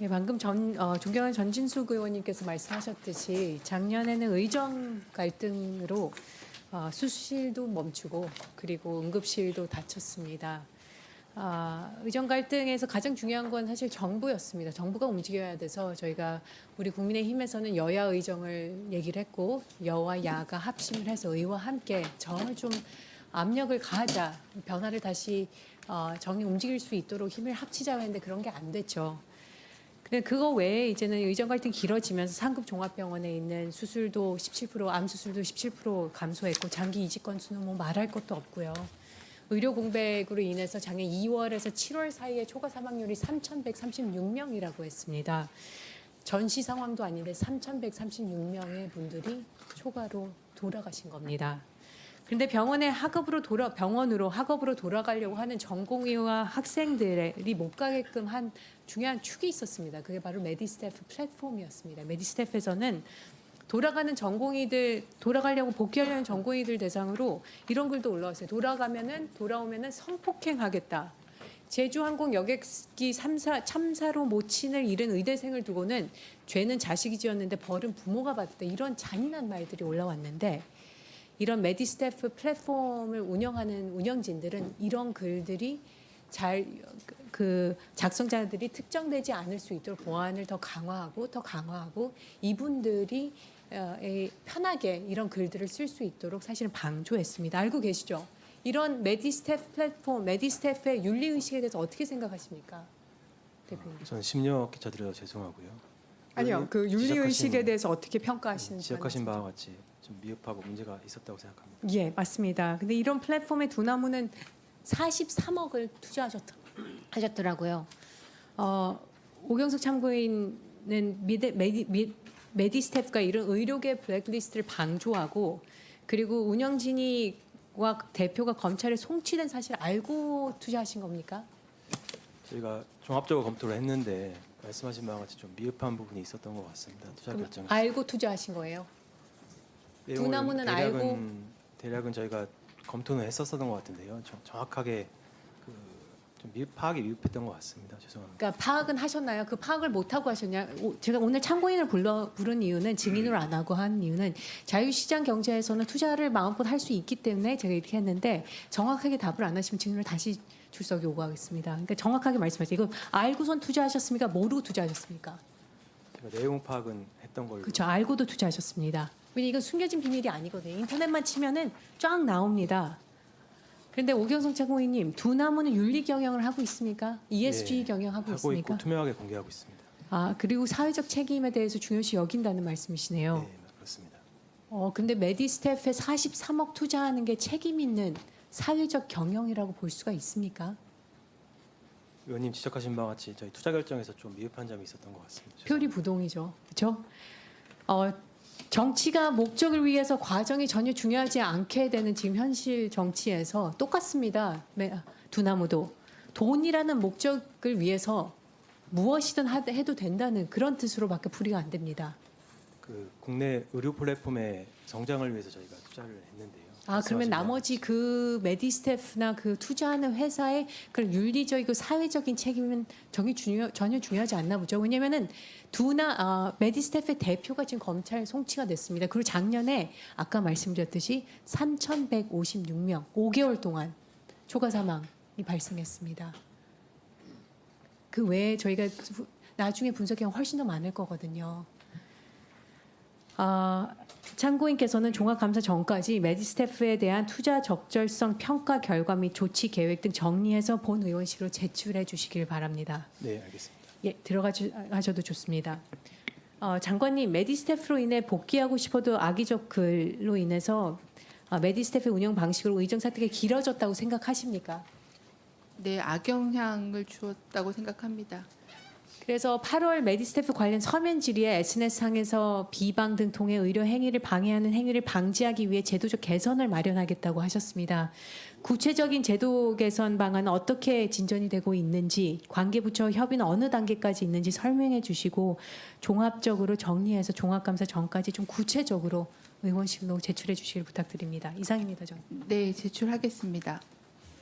예, 방금 전 어, 존경하는 전진숙 의원님께서 말씀하셨듯이 작년에는 의정 갈등으로 어, 수술도 멈추고 그리고 응급실도 닫혔습니다. 아, 의정 갈등에서 가장 중요한 건 사실 정부였습니다. 정부가 움직여야 돼서 저희가 우리 국민의힘에서는 여야 의정을 얘기를 했고 여와 야가 합심을 해서 의와 함께 정을 좀 압력을 가하자 변화를 다시 어, 정이 움직일 수 있도록 힘을 합치자고 했는데 그런 게 안 됐죠. 그거 외에 이제는 의정 갈등 길어지면서 상급 종합병원에 있는 수술도 17%, 암 수술도 17% 감소했고 장기 이직 건수는 뭐 말할 것도 없고요. 의료 공백으로 인해서 작년 2월에서 7월 사이에 초과 사망률이 3,136명이라고 했습니다. 전시 상황도 아닌데 3,136명의 분들이 초과로 돌아가신 겁니다. 그런데 병원에 학업으로 돌아 병원으로 학업으로 돌아가려고 하는 전공의와 학생들이 못 가게끔 한 중요한 축이 있었습니다. 그게 바로 메디스태프 플랫폼이었습니다. 메디스태프에서는 돌아가는 전공의들 돌아가려고 복귀하려는 전공의들 대상으로 이런 글도 올라왔어요. 돌아가면은 돌아오면은 성폭행하겠다. 제주항공 여객기 참사, 참사로 모친을 잃은 의대생을 두고는 죄는 자식이 지었는데 벌은 부모가 받았다. 이런 잔인한 말들이 올라왔는데 이런 메디스태프 플랫폼을 운영하는 운영진들은 이런 글들이 잘 그 작성자들이 특정되지 않을 수 있도록 보안을 더 강화하고 더 강화하고 이분들이 어, 에, 편하게 이런 글들을 쓸 수 있도록 사실은 방조했습니다. 알고 계시죠? 이런 메디스태프 플랫폼, 메디스태프의 윤리 의식에 대해서 어떻게 생각하십니까, 대표님? 저는 심려 끼쳐드려 죄송하고요. 아니요, 그 윤리 의식에 대해서 어떻게 평가하시는지 지적하신 바와 같이 좀 미흡하고 문제가 있었다고 생각합니다. 예, 맞습니다. 근데 이런 플랫폼의 두나무는 43억을 투자하셨 하셨더라고요. 어, 오경숙 참고인은 미데, 메디, 미, 메디스텝과 이런 의료계 블랙리스트를 방조하고 그리고 운영진이와 대표가 검찰에 송치된 사실 알고 투자하신 겁니까? 저희가 종합적으로 검토를 했는데 말씀하신 바와 같이 좀 미흡한 부분이 있었던 것 같습니다. 투자 결정. 알고 투자하신 거예요? 두나무는 대략은, 알고? 대략은 저희가 검토는 했었던 것 같은데요. 정, 정확하게 그좀 미흡 파악이 미흡했던 것 같습니다. 죄송합니다. 그러니까 파악은 하셨나요? 그 파악을 못 하고 하셨냐? 오, 제가 오늘 참고인을 불러 부른 이유는 증인으로 안 하고 한 이유는 자유시장 경제에서는 투자를 마음껏 할 수 있기 때문에 제가 이렇게 했는데 정확하게 답을 안 하시면 증인을 다시 출석 요구하겠습니다. 그러니까 정확하게 말씀하세요. 이거 알고선 투자하셨습니까? 모르고 투자하셨습니까? 제가 내용 파악은 했던 걸로. 그렇죠. 알고도 투자하셨습니다. 왜냐 이건 숨겨진 비밀이 아니거든요. 인터넷만 치면은 쫙 나옵니다. 그런데 오경성 참고인님 두 나무는 윤리 경영을 하고 있습니까? ESG 네, 경영하고 하고 있습니까? 있고 투명하게 공개하고 있습니다. 아 그리고 사회적 책임에 대해서 중요시 여긴다는 말씀이시네요. 네, 그렇습니다. 어 근데 메디스태프에 43억 투자하는 게 책임 있는 사회적 경영이라고 볼 수가 있습니까? 의원님 지적하신 바와 같이 저희 투자 결정에서 좀 미흡한 점이 있었던 것 같습니다. 표리 부동이죠. 그렇죠? 어 정치가 목적을 위해서 과정이 전혀 중요하지 않게 되는 지금 현실 정치에서 똑같습니다. 매- 두나무도 돈이라는 목적을 위해서 무엇이든 하- 해도 된다는 그런 뜻으로밖에 풀이가 안 됩니다. 그 국내 의료 플랫폼의 성장을 위해서 저희가 투자를 했는데요. 아 그러면 나머지 그 메디스태프나 그 투자하는 회사의 그런 윤리적이고 사회적인 책임은 전혀 중요 전혀 중요하지 않나 보죠. 왜냐면은 두나 아, 메디스태프의 대표가 지금 검찰 송치가 됐습니다. 그리고 작년에 아까 말씀드렸듯이 3,156명 5개월 동안 초과 사망이 발생했습니다. 그 외에 저희가 후- 나중에 분석하면 훨씬 더 많을 거거든요. 아, 참고인께서는 종합감사 전까지 메디스태프에 대한 투자 적절성 평가 결과 및 조치 계획 등 정리해서 본 의원실로 제출해 주시길 바랍니다. 네, 알겠습니다. 예, 들어가셔도 좋습니다. 어, 장관님, 메디스태프로 인해 복귀하고 싶어도 악의적 글로 인해서 아, 메디스태프 운영 방식으로 의정 사태가 길어졌다고 생각하십니까? 네, 악영향을 주었다고 생각합니다. 그래서 8월 메디스태프 관련 서면 질의에 SNS상에서 비방 등 통해 의료 행위를 방해하는 행위를 방지하기 위해 제도적 개선을 마련하겠다고 하셨습니다. 구체적인 제도 개선 방안은 어떻게 진전이 되고 있는지 관계부처 협의는 어느 단계까지 있는지 설명해 주시고 종합적으로 정리해서 종합감사 전까지 좀 구체적으로 의원실로 제출해 주시길 부탁드립니다. 이상입니다. 전. 네, 제출하겠습니다.